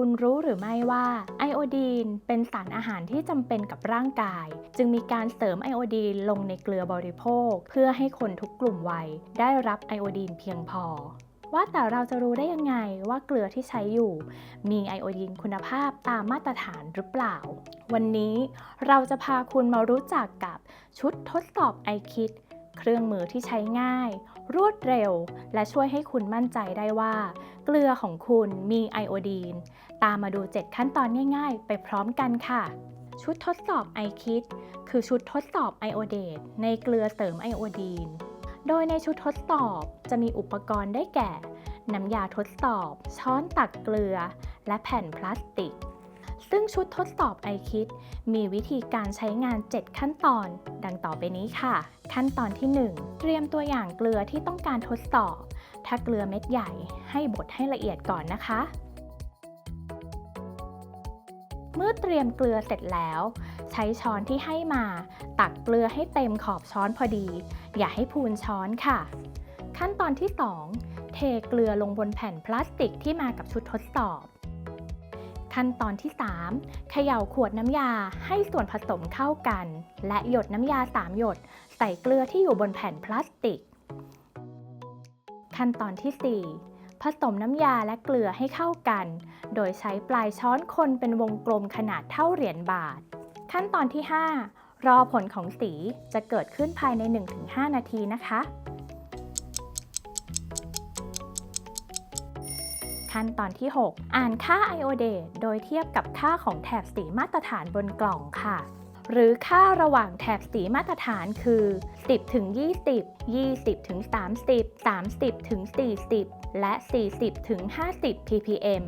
คุณรู้หรือไม่ว่าไอโอดีนเป็นสารอาหารที่จำเป็นกับร่างกาย จึงมีการเสริมไอโอดีนลงในเกลือบริโภค เพื่อให้คนทุกกลุ่มวัยได้รับไอโอดีนเพียงพอ ว่าแต่เราจะรู้ได้ยังไงว่าเกลือที่ใช้อยู่ มีไอโอดีนคุณภาพตามมาตรฐานหรือเปล่า วันนี้เราจะพาคุณมารู้จักกับชุดทดสอบไอคิด เครื่องมือที่ใช้ง่าย รวดเร็ว และช่วยให้คุณมั่นใจได้ว่า เกลือของคุณมีไอโอดีน ตามมาดู 7 ขั้นตอนง่าย ๆ ไปพร้อมกันค่ะ ชุดทดสอบไอคิดคือชุดทดสอบไอโอเดตในเกลือเสริมไอโอดีน โดยในชุดทดสอบจะมีอุปกรณ์ได้แก่ น้ำยาทดสอบ ช้อนตักเกลือ และแผ่นพลาสติก ซึ่งชุดทดสอบไอคิดมีวิธีการใช้งาน 7 ขั้นตอน ดังต่อไปนี้ค่ะ ขั้นตอนที่ 1 เตรียมตัวอย่างเกลือที่ต้องการทดสอบ ถ้าเกลือเม็ดใหญ่ ให้บดให้ละเอียดก่อนนะคะ เมื่อเตรียมเกลือเสร็จแล้ว ใช้ช้อนที่ให้มา ตักเกลือให้เต็มขอบช้อนพอดี อย่าให้พูนช้อนค่ะ ขั้นตอนที่ 2 เทเกลือลงบนแผ่นพลาสติกที่มากับชุดทดสอบ ขั้นตอนที่ 3 เขย่าขวดน้ำยาให้ส่วนผสมเข้ากัน และหยดน้ำยา 3 หยด ใส่เกลือที่อยู่บนแผ่นพลาสติก ขั้นตอนที่ 4 ผสมน้ำยาและเกลือให้เข้ากัน โดยใช้ปลายช้อนคนเป็นวงกลมขนาดเท่าเหรียญบาท ขั้นตอนที่ 5 รอผลของสีจะเกิดขึ้นภายใน 1-5 นาทีนะคะ ขั้นตอนที่ 6 อ่านค่าไอโอเดตโดยเทียบกับค่าของแถบสีมาตรฐานบนกล่องค่ะหรือค่าระหว่างแถบสีมาตรฐานคือ 10ถึง20 20ถึง30 30ถึง40 และ 40ถึง50 ppm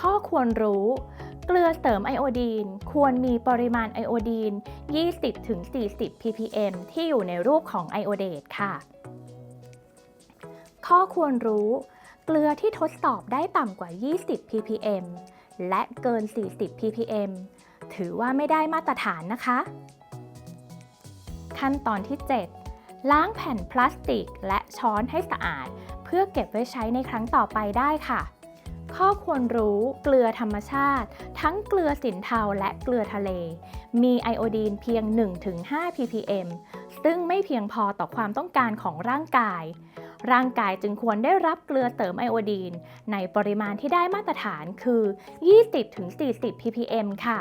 ข้อควรรู้ เกลือเสริมไอโอดีน ควรมีปริมาณไอโอดีน 20ถึง40 ppm ที่อยู่ในรูปของไอโอเดตค่ะ ข้อควรรู้ เกลือที่ทดสอบได้ต่ำกว่า 20 ppm และเกิน 40 ppm ถือว่าไม่ได้มาตรฐานนะคะ ขั้นตอนที่ 7 ล้างแผ่นพลาสติกและช้อนให้สะอาด เพื่อเก็บไว้ใช้ในครั้งต่อไปได้ค่ะ ข้อควรรู้เกลือธรรมชาติ ทั้งเกลือสินเทาและเกลือทะเล มีไอโอดีนเพียง 1-5 ppm ซึ่งไม่เพียงพอต่อความต้องการของร่างกาย ร่างกายจึงควรได้รับเกลือเสริมไอโอดีน ในปริมาณที่ได้มาตรฐานคือ 20-40 ppm ค่ะ